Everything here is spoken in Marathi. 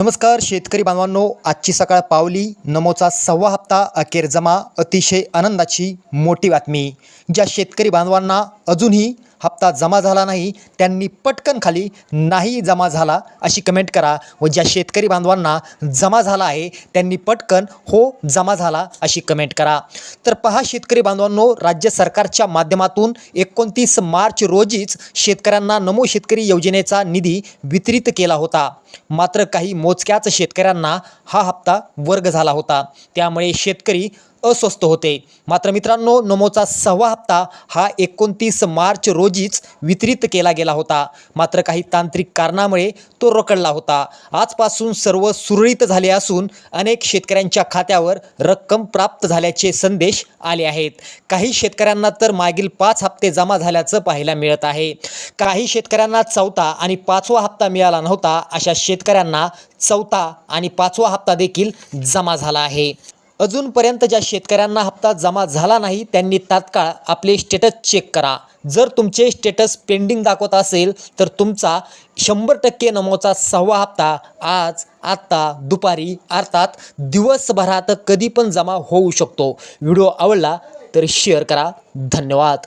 नमस्कार शेतकरी बांधवांनो. आजची सकाळ पावली नमोचा सव्वा हप्ता अखेर जमा अतिशय आनंदाची मोठी बातमी. ज्या शेतकरी बांधवांना अजूनही हप्ता जमा झाला नाही त्यांनी पटकन खाली नाही जमा झाला अशी कमेंट करा. व ज्या शेतकरी बांधवांना जमा झाला आहे त्यांनी पटकन हो जमा झाला अशी कमेंट करा. तर पहा शेतकरी बांधवांनो राज्य सरकारच्या माध्यमातून एकोणतीस मार्च रोजीच शेतकऱ्यांना नमो शेतकरी योजनेचा निधी वितरित केला होता. मात्र काही मोजक्याच शेतकऱ्यांना हा हप्ता वर्ग झाला होता. त्यामुळे शेतकरी अस्वस्थ होते. मात्र मित्रांनो नमोचा सहावा हप्ता हा एकोणतीस मार्च रोजीच वितरित केला गेला होता. मात्र काही तांत्रिक कारणामुळे तो रखडला होता. आजपासून सर्व सुरळीत झाले असून अनेक शेतकऱ्यांच्या खात्यावर रक्कम प्राप्त झाल्याचे संदेश आले आहेत. काही शेतकऱ्यांना तर मागील पाच हप्ते जमा झाल्याचं पाहायला मिळत आहे. काही शेतकऱ्यांना चौथा आणि पाचवा हप्ता मिळाला नव्हता अशा शेतकऱ्यांना चौथा आणि पाचवा हप्ता देखील जमा झाला आहे. अजूनपर्यंत ज्या शेतकऱ्यांना हप्ता जमा झाला नाही त्यांनी तात्काळ आपले स्टेटस चेक करा. जर तुमचे स्टेटस पेंडिंग दाखवत असेल तर तुमचा शंभर टक्के नमोचा सहावा हप्ता आज आत्ता दुपारी अर्थात दिवसभरात कधी पण जमा होऊ शकतो. व्हिडिओ आवडला तर शेअर करा. धन्यवाद.